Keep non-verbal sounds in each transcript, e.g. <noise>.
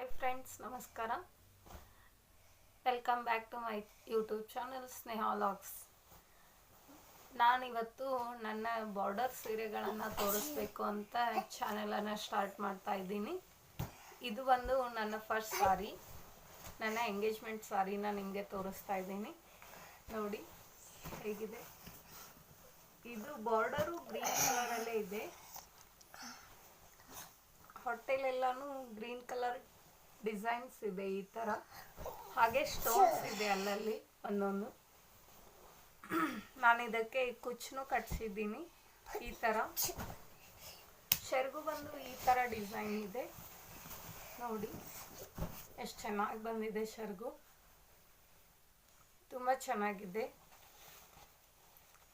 Hi friends ನಮಸ್ಕಾರ welcome back to my YouTube channel Sneha logs ನಾನಿವತ್ತು ನನ್ನ border ಸೀರೆಗಳನ್ನು ತೋರಿಸ್ಬೇಕು ಅಂತ ಚಾನೆಲನ್ನು ಸ್ಟಾರ್ಟ್ ಮಾಡ್ತಾ ಇದ್ದೀನಿ. ಇದು ಒಂದು ನನ್ನ ಫಸ್ಟ್ ಸಾರಿ ನನ್ನ ಎಂಗೇಜ್ಮೆಂಟ್ ಸಾರಿನ ನಿಮಗೆ ತೋರಿಸ್ತಾ ಇದ್ದೀನಿ. ನೋಡಿ, ಹೇಗಿದೆ? ಇದು ಬಾರ್ಡರು ಗ್ರೀನ್ ಕಲರಲ್ಲೇ ಇದೆ. ಹೊಟ್ಟೆಲೆಲ್ಲಾನು ಗ್ರೀನ್ ಕಲರ್ ಡಿಸೈನ್ಸ್ ಇದೆ ಈ ಥರ ಹಾಗೆ ಸ್ಟೋನ್ಸ್ ಇದೆ ಅಲ್ಲಲ್ಲಿ ಒಂದೊಂದು. ನಾನು ಇದಕ್ಕೆ ಕುಚ್ಚನ್ನು ಕಟ್ಸಿದ್ದೀನಿ, ಈ ಥರ ಶೆರ್ಗು ಬಂದು ಈ ಥರ ಡಿಸೈನ್ ಇದೆ. ನೋಡಿ, ಎಷ್ಟು ಚೆನ್ನಾಗಿ ಬಂದಿದೆ ಶೆರ್ಗು. ತುಂಬ ಚೆನ್ನಾಗಿದೆ.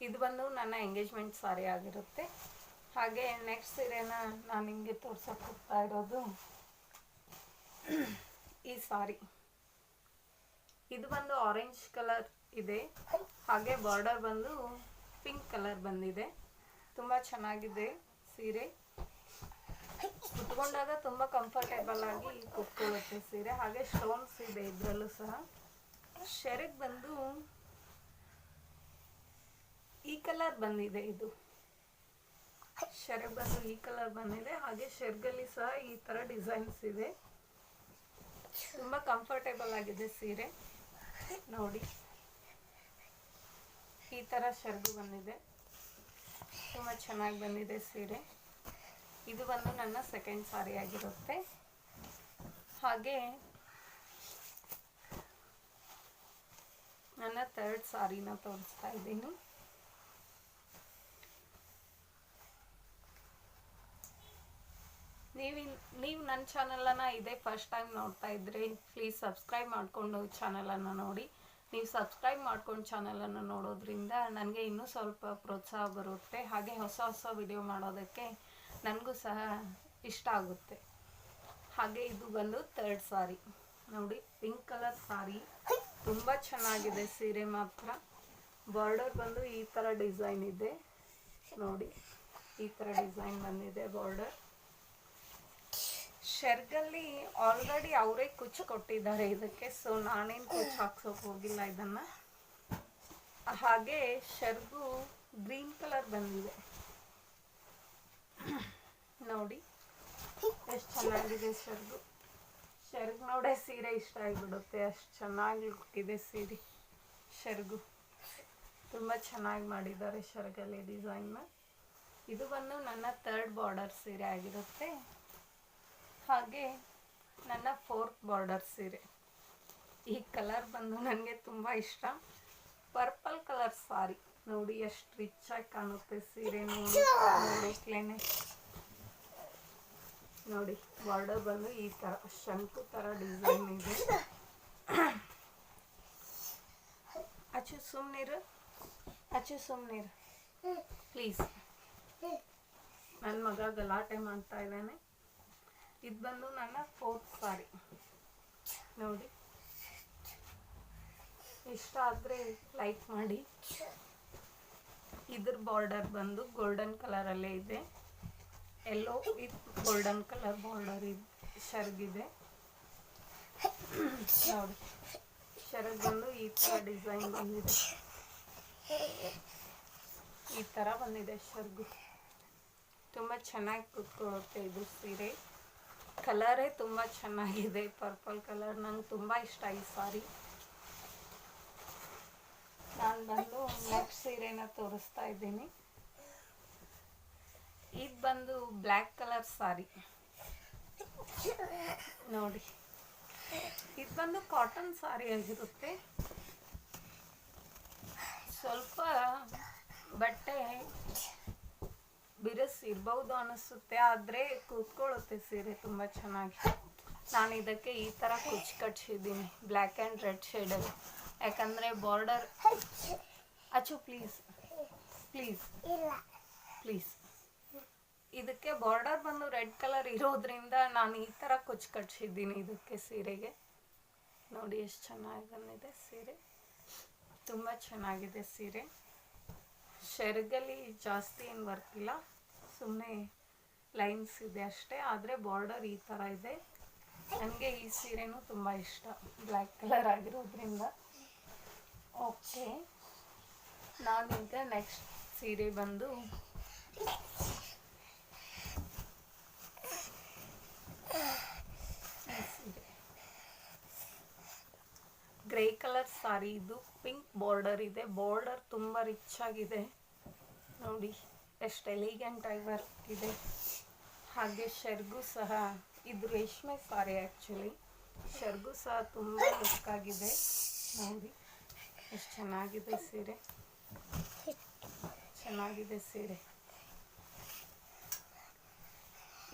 ಇದು ಬಂದು ನನ್ನ ಎಂಗೇಜ್ಮೆಂಟ್ ಸಾರಿ ಆಗಿರುತ್ತೆ. ಹಾಗೆ ನೆಕ್ಸ್ಟ್ ಸೀರೆನ ನಾನು ನಿಮಗೆ ತೋರ್ಸಕ್ಕೆ ಹೋಗ್ತಾ ಇರೋದು. <coughs> ಈ ಸಾರಿ. ಇದು ಬಂದು ಆರೆಂಜ್ ಕಲರ್ ಇದೆ. ಹಾಗೆ ಬಾರ್ಡರ್ ಬಂದು ಪಿಂಕ್ ಕಲರ್ ಬಂದಿದೆ. ತುಂಬ ಚೆನ್ನಾಗಿದೆ ಸೀರೆ. ಕುತ್ಕೊಂಡಾಗ ತುಂಬ ಕಂಫರ್ಟೇಬಲ್ ಆಗಿ ಕುತ್ಕೊಳ್ಳುತ್ತೆ ಸೀರೆ. ಹಾಗೆ ಸ್ಟೋನ್ಸ್ ಇದೆ ಇದರಲ್ಲೂ ಸಹ. ಶೆರೆಗ್ ಬಂದು ಈ ಕಲರ್ ಬಂದಿದೆ ಇದು. ಶೆರೆಗ್ ಬಂದು ಈ ಕಲರ್ ಬಂದಿದೆ. ಹಾಗೆ ಶೆರ್ಗಲ್ಲಿ ಸಹ ಈ ಥರ ಡಿಸೈನ್ಸ್ ಇದೆ. ತುಂಬ ಕಂಫರ್ಟೇಬಲ್ ಆಗಿದೆ ಸೀರೆ. ನೋಡಿ. ಈ ಥರ ಶರ್ಗು ಬಂದಿದೆ. ತುಂಬ ಚೆನ್ನಾಗಿ ಬಂದಿದೆ ಸೀರೆ. ಇದು ಬಂದು ನನ್ನ ಸೆಕೆಂಡ್ ಸಾರಿ ಆಗಿರುತ್ತೆ. ಹಾಗೆ ನನ್ನ ಥರ್ಡ್ ಸಾರಿನ ತೋರಿಸ್ತಾ ಇದ್ದೀನಿ. ನೀವು ನನ್ನ ಚಾನಲನ್ನು ಇದೇ ಫಸ್ಟ್ ಟೈಮ್ ನೋಡ್ತಾ ಇದ್ರೆ ಪ್ಲೀಸ್ ಸಬ್ಸ್ಕ್ರೈಬ್ ಮಾಡಿಕೊಂಡು ಚಾನಲನ್ನು ನೋಡಿ. ನೀವು ಸಬ್ಸ್ಕ್ರೈಬ್ ಮಾಡ್ಕೊಂಡು ಚಾನಲನ್ನು ನೋಡೋದ್ರಿಂದ ನನಗೆ ಇನ್ನೂ ಸ್ವಲ್ಪ ಪ್ರೋತ್ಸಾಹ ಬರುತ್ತೆ. ಹಾಗೆ ಹೊಸ ಹೊಸ ವಿಡಿಯೋ ಮಾಡೋದಕ್ಕೆ ನನಗೂ ಸಹ ಇಷ್ಟ ಆಗುತ್ತೆ. ಹಾಗೆ ಇದು ಬಂದು ತರ್ಡ್ ಸಾರಿ. ನೋಡಿ ಪಿಂಕ್ ಕಲರ್ ಸಾರಿ. ತುಂಬ ಚೆನ್ನಾಗಿದೆ ಸೀರೆ ಮಾತ್ರ. ಬಾರ್ಡರ್ ಬಂದು ಈ ಥರ ಡಿಸೈನ್ ಇದೆ. ನೋಡಿ, ಈ ಥರ ಡಿಸೈನ್ ಬಂದಿದೆ ಬಾರ್ಡರ್ ಶೆರ್ಗಲ್ಲಿ ಆಲ್ರೆಡಿ ಅವರೇ ಕುಚ್ಚು ಕೊಟ್ಟಿದ್ದಾರೆ ಇದಕ್ಕೆ ಸೊ ನಾನೇನು ಕುಚ್ಚು ಹಾಕ್ಸೋಕೆ ಹೋಗಿಲ್ಲ ಇದನ್ನು. ಹಾಗೆ ಶರ್ಗು ಗ್ರೀನ್ ಕಲರ್ ಬಂದಿದೆ. ನೋಡಿ, ಎಷ್ಟು ಚೆನ್ನಾಗಿದೆ ಶರ್ಗು. ಶರ್ಗ್ ನೋಡೇ ಸೀರೆ ಇಷ್ಟ ಆಗಿಬಿಡುತ್ತೆ, ಅಷ್ಟು ಚೆನ್ನಾಗಿ ಕೊಟ್ಟಿದೆ ಸೀರೆ, ಶರ್ಗು. ತುಂಬ ಚೆನ್ನಾಗಿ ಮಾಡಿದ್ದಾರೆ ಶರ್ಗಲ್ಲಿ ಡಿಸೈನ್ನ ಇದು ಬಂದು ನನ್ನ ತರ್ಡ್ ಬಾರ್ಡರ್ ಸೀರೆ ಆಗಿರುತ್ತೆ. ಹಾಗೆ ನನ್ನ ಫೋರ್ತ್ ಬಾರ್ಡರ್ ಸೀರೆ. ಈ ಕಲರ್ ಬಂದು ನನಗೆ ತುಂಬ ಇಷ್ಟ. ಪರ್ಪಲ್ ಕಲರ್ ಸಾರಿ ನೋಡಿ ಎಷ್ಟು ರಿಚ್ ಆಗಿ ಕಾಣುತ್ತೆ ಸೀರೆ ನೋಡಿ ನೋಡಿ ಬಾರ್ಡರ್ ಬಂದು ಈ ಥರ ಶಂಕು ಥರ ಡಿಸೈನ್ ಇದೆ. ಅಚ್ಚು ಸುಮ್ಮನಿರು ಅಚ್ಚು ಸುಮ್ಮನಿರು ಪ್ಲೀಸ್ ನನ್ನ ಮಗ ಗಲಾಟೆ ಮಾಡ್ತಾ ಇದ್ದಾನೆ. ಇದು ಬಂದು ನನ್ನ ಫೋರ್ತ್ ಸಾರಿ. ನೋಡಿ. ಇಷ್ಟ ಆದರೆ ಲೈಕ್ ಮಾಡಿ. ಇದ್ರ ಬಾರ್ಡರ್ ಬಂದು ಗೋಲ್ಡನ್ ಕಲರಲ್ಲೇ ಇದೆ. Yellow with golden colour border ಇದೆ, ಶರ್ಗಿದೆ. ನೋಡಿ. ಶರ್ಗ್ ಬಂದು ಈ ಥರ ಡಿಸೈನ್ ಬಂದಿದೆ. ಈ ಥರ ಬಂದಿದೆ ಶರ್ಗು. ತುಂಬ ಚೆನ್ನಾಗಿ ಕೂತ್ಕೊಳ್ಳುತ್ತೆ ಇದು ಸೀರೆ. ಕಲರೇ ತುಂಬ ಚೆನ್ನಾಗಿದೆ. ಪರ್ಪಲ್ ಕಲರ್ ನಂಗೆ ತುಂಬ ಇಷ್ಟ ಈ ಸಾರಿ. ನಾನು ಬಂದು ನೆಕ್ಸ್ಟ್ ಸೀರೆನ ತೋರಿಸ್ತಾ ಇದ್ದೀನಿ. ಇದು ಬಂದು ಬ್ಲ್ಯಾಕ್ ಕಲರ್ ಸಾರಿ. ನೋಡಿ. ಇದು ಬಂದು ಕಾಟನ್ ಸಾರಿ ಆಗಿರುತ್ತೆ. ಸ್ವಲ್ಪ ಬಟ್ಟೆ ಬಿರುಸ್ ಇರಬಹುದು ಅನಿಸುತ್ತೆ ಆದರೆ ಕೂತ್ಕೊಳ್ಳುತ್ತೆ ಸೀರೆ ತುಂಬ ಚೆನ್ನಾಗಿ. ನಾನು ಇದಕ್ಕೆ ಈ ಥರ ಕುಚ್ ಕಟ್ಸಿದ್ದೀನಿ ಬ್ಲ್ಯಾಕ್ ಆ್ಯಂಡ್ ರೆಡ್ ಶೇಡಲ್ಲಿ ಯಾಕಂದರೆ ಬಾರ್ಡರ್ ಅಚ್ಚು ಪ್ಲೀಸ್ ಪ್ಲೀಸ್ ಪ್ಲೀಸ್. ಇದಕ್ಕೆ ಬಾರ್ಡರ್ ಬಂದು ರೆಡ್ ಕಲರ್ ಇರೋದ್ರಿಂದ ನಾನು ಈ ಥರ ಕುಚ್ ಕಟ್ಸಿದ್ದೀನಿ ಇದಕ್ಕೆ ಸೀರೆಗೆ. ನೋಡಿ ಎಷ್ಟು ಚೆನ್ನಾಗಿ ಬಂದಿದೆ ಸೀರೆ. ತುಂಬ ಚೆನ್ನಾಗಿದೆ ಸೀರೆ. ಶೆರ್ಗಲ್ಲಿ ಜಾಸ್ತಿ ಏನು ವರ್ಕ್ ಇಲ್ಲ. ಸುಮ್ಮನೆ ಲೈನ್ಸ್ ಇದೆ ಅಷ್ಟೇ. ಆದರೆ ಬಾರ್ಡರ್ ಈ ಥರ ಇದೆ. ನನಗೆ ಈ ಸೀರೆನೂ ತುಂಬ ಇಷ್ಟ. ಬ್ಲ್ಯಾಕ್ ಕಲರ್ ಆಗಿರೋದ್ರಿಂದ. ಓಕೆ ನಾನೀಗ ನೆಕ್ಸ್ಟ್ ಸೀರೆ ಬಂದು ಗ್ರೇ ಕಲರ್ ಸಾರಿ ಇದು. ಪಿಂಕ್ ಬಾರ್ಡರ್ ಇದೆ. ಬಾರ್ಡರ್ ತುಂಬ ರಿಚ್ ಆಗಿದೆ. ನೋಡಿ, ಎಷ್ಟು ಎಲಿಗೆಂಟ್ ಆಗಿ ವರ್ಕ್ ಇದೆ ಹಾಗೆ ಶರ್ಗು ಸಹ, ಇದು ರೇಷ್ಮೆ ಸಾರಿ ಆ್ಯಕ್ಚುಲಿ ಶರ್ಗು ಸಹ ತುಂಬ ಲುಕ್ ಆಗಿದೆ. ನೋಡಿ, ಎಷ್ಟು ಚೆನ್ನಾಗಿದೆ ಸೀರೆ. ಚೆನ್ನಾಗಿದೆ ಸೀರೆ.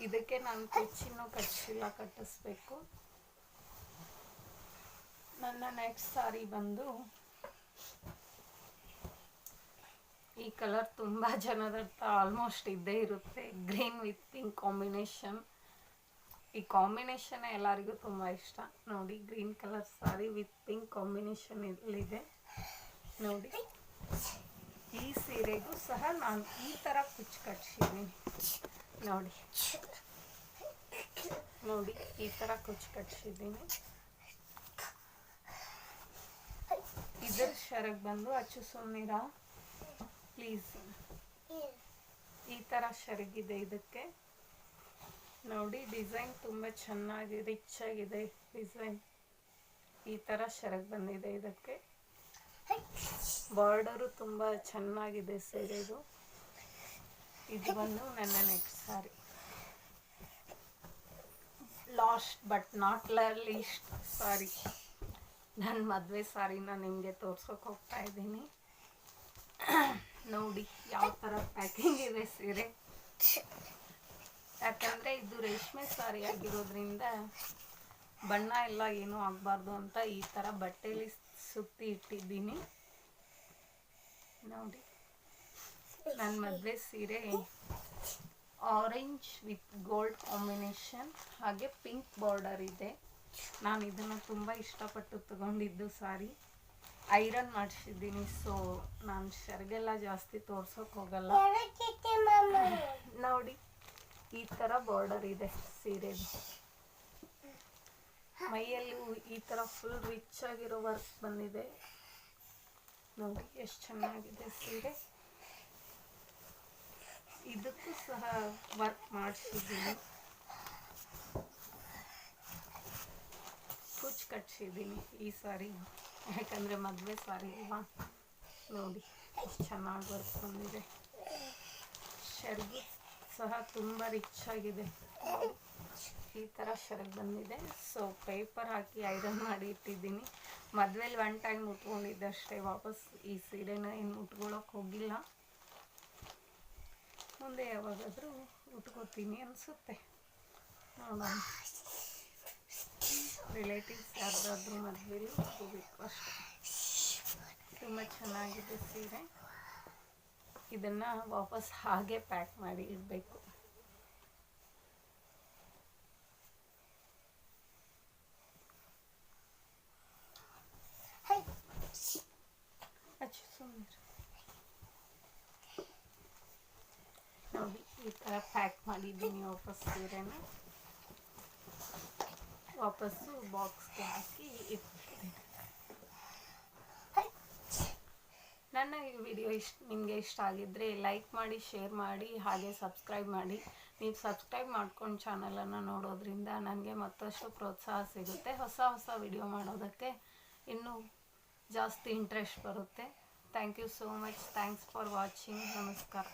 ಇದಕ್ಕೆ ನಾನು ಕೆಚ್ಚಿನೂ ಕಚ್ಚಿಲ್ಲ, ಕಟ್ಟಿಸ್ಬೇಕು. ನನ್ನ ನೆಕ್ಸ್ಟ್ ಸಾರಿ ಬಂದು ಈ ಕಲರ್ ತುಂಬ ಜನದ ಆಲ್ಮೋಸ್ಟ್ ಇದ್ದೇ ಇರುತ್ತೆ. ಗ್ರೀನ್ ವಿತ್ ಪಿಂಕ್ ಕಾಂಬಿನೇಷನ್ ಈ ಕಾಂಬಿನೇಷನ್ ಎಲ್ಲರಿಗೂ ತುಂಬ ಇಷ್ಟ. ನೋಡಿ green colour sari with pink combination ಇಲ್ಲಿದೆ. ನೋಡಿ, ಈ ಸೀರೆಗೂ ಸಹ ನಾನು ಈ ಥರ ಕುಚ್ಚು ಕಟ್ಸಿದ್ದೀನಿ. ನೋಡಿ ನೋಡಿ, ಈ ಥರ ಕುಚ್ಚು ಕಟ್ಸಿದ್ದೀನಿ. ಇದರ ಶರಗ್ ಬಂದು ಅಚ್ಚು ಸುಮ್ಮನಿರ ಪ್ಲೀಸ್ ಈ ಥರ ಶರಗಿದೆ ಇದಕ್ಕೆ. ನೋಡಿ ಡಿಸೈನ್ ತುಂಬ ಚೆನ್ನಾಗಿ ರಿಚ್ ಆಗಿದೆ ಡಿಸೈನ್ ಈ ಥರ ಶರಗ್ ಬಂದಿದೆ ಇದಕ್ಕೆ. ಬಾರ್ಡರು ತುಂಬ ಚೆನ್ನಾಗಿದೆ ಸೀರೆದು ಇದು. ಬಂದು ನನ್ನ next sari last but not least sari ನನ್ನ ಮದುವೆ ಸಾರಿನ ನಿಮಗೆ ತೋರ್ಸೋಕೆ ಹೋಗ್ತಾ ಇದ್ದೀನಿ. ಥರ ಪ್ಯಾಕಿಂಗ್ ಇದೆ. ಸೀರೆ ಯಾಕಂದರೆ ಇದು ರೇಷ್ಮೆ ಸಾರಿ ಆಗಿರೋದ್ರಿಂದ ಬಣ್ಣ ಎಲ್ಲ ಏನೂ ಆಗಬಾರ್ದು ಅಂತ ಈ ಥರ ಬಟ್ಟೆಲಿ ಸುತ್ತಿ ಇಟ್ಟಿದ್ದೀನಿ. ನೋಡಿ ನನ್ನ ಮದುವೆ ಸೀರೆ ಆರೆಂಜ್ ವಿತ್ ಗೋಲ್ಡ್ ಕಾಂಬಿನೇಷನ್ ಹಾಗೆ ಪಿಂಕ್ ಬಾರ್ಡರ್ ಇದೆ. ನಾನು ಇದನ್ನು ತುಂಬ ಇಷ್ಟಪಟ್ಟು ತಗೊಂಡಿದ್ದು ಸಾರಿ. ಐರನ್ ಮಾಡಿಸಿದ್ದೀನಿ ಸೊ ನಾನು ಶರ್ಗೆಲ್ಲ ಜಾಸ್ತಿ ತೋರ್ಸೋಕೆ ಹೋಗಲ್ಲ. ನೋಡಿ ಈ ಥರ ಬಾರ್ಡರ್ ಇದೆ ಸೀರೆ ಮೈಯಲ್ಲಿ ಈ ಥರ ಫುಲ್ ರಿಚ್ ಆಗಿರೋ ವರ್ಕ್ ಬಂದಿದೆ. ನೋಡಿ ಎಷ್ಟು ಚೆನ್ನಾಗಿದೆ ಸೀರೆ. ಇದಕ್ಕೂ ಸಹ ವರ್ಕ್ ಮಾಡಿಸಿದ್ದೀನಿ. ಕುಚ್ ಕಟ್ಸಿದ್ದೀನಿ ಈ ಸಾರಿ ಯಾಕಂದರೆ ಮದುವೆ ಸಾರಿ ಅಲ್ವಾ? ನೋಡಿ ಚೆನ್ನಾಗಿ ವರ್ಕ್ ಬಂದಿದೆ ಶರ್ಗಿ ಸಹ ತುಂಬ ರಿಚ್ ಆಗಿದೆ. ಈ ಥರ ಶರ್ಗ್ ಬಂದಿದೆ. ಸೊ ಪೇಪರ್ ಹಾಕಿ ಐರನ್ ಮಾಡಿ ಇಟ್ಟಿದ್ದೀನಿ. ಮದುವೆಲಿ ಒನ್ ಟೈಮ್ ಮುಟ್ಕೊಂಡಿದ್ದೆ ಅಷ್ಟೇ. ವಾಪಸ್ ಈ ಸೀರೆನ ಏನು ಉಟ್ಕೊಳ್ಳೋಕೆ ಹೋಗಿಲ್ಲ. ಮುಂದೆ ಯಾವಾಗಾದರೂ ಉಟ್ಕೋತೀನಿ ಅನಿಸುತ್ತೆ. ನೋಡೋಣ. ರಿಲೇಟಿವ್ಸ್ ಯಾರ್ದಾದ್ರೂ ಮದುವೆಲಿ ಉಟ್ಕೋಬೇಕು ಅಷ್ಟೇ. ತುಂಬ ಚೆನ್ನಾಗಿದೆ ಸೀರೆ. ಇದನ್ನು ವಾಪಸ್ ಹಾಗೆ ಪ್ಯಾಕ್ ಮಾಡಿ ಇಡಬೇಕು. ಅಚ್ಚು ಸುಮ್ಮನೆ ನೋಡಿ, ಈ ಥರ ಪ್ಯಾಕ್ ಮಾಡಿದ್ದೀನಿ ವಾಪಸ್ ಸೀರೆನ. ವಾಪಸ್ಸು ಬಾಕ್ಸ್ಗೆ ಹಾಕಿ ಇಟ್ಬಿಡ್ತೀನಿ ನನ್ನ ಈ ವಿಡಿಯೋ ಇಷ್ಟ, ನಿಮಗೆ ಇಷ್ಟ ಆಗಿದ್ದರೆ ಲೈಕ್ ಮಾಡಿ ಶೇರ್ ಮಾಡಿ, ಹಾಗೆ ಸಬ್ಸ್ಕ್ರೈಬ್ ಮಾಡಿ. ನೀವು ಸಬ್ಸ್ಕ್ರೈಬ್ ಮಾಡ್ಕೊಂಡು ಚಾನಲನ್ನು ನೋಡೋದ್ರಿಂದ ನನಗೆ ಮತ್ತಷ್ಟು ಪ್ರೋತ್ಸಾಹ ಸಿಗುತ್ತೆ. ಹೊಸ ಹೊಸ ವಿಡಿಯೋ ಮಾಡೋದಕ್ಕೆ ಇನ್ನೂ ಜಾಸ್ತಿ ಇಂಟ್ರೆಸ್ಟ್ ಬರುತ್ತೆ. Thank you so much thanks for watching ನಮಸ್ಕಾರ.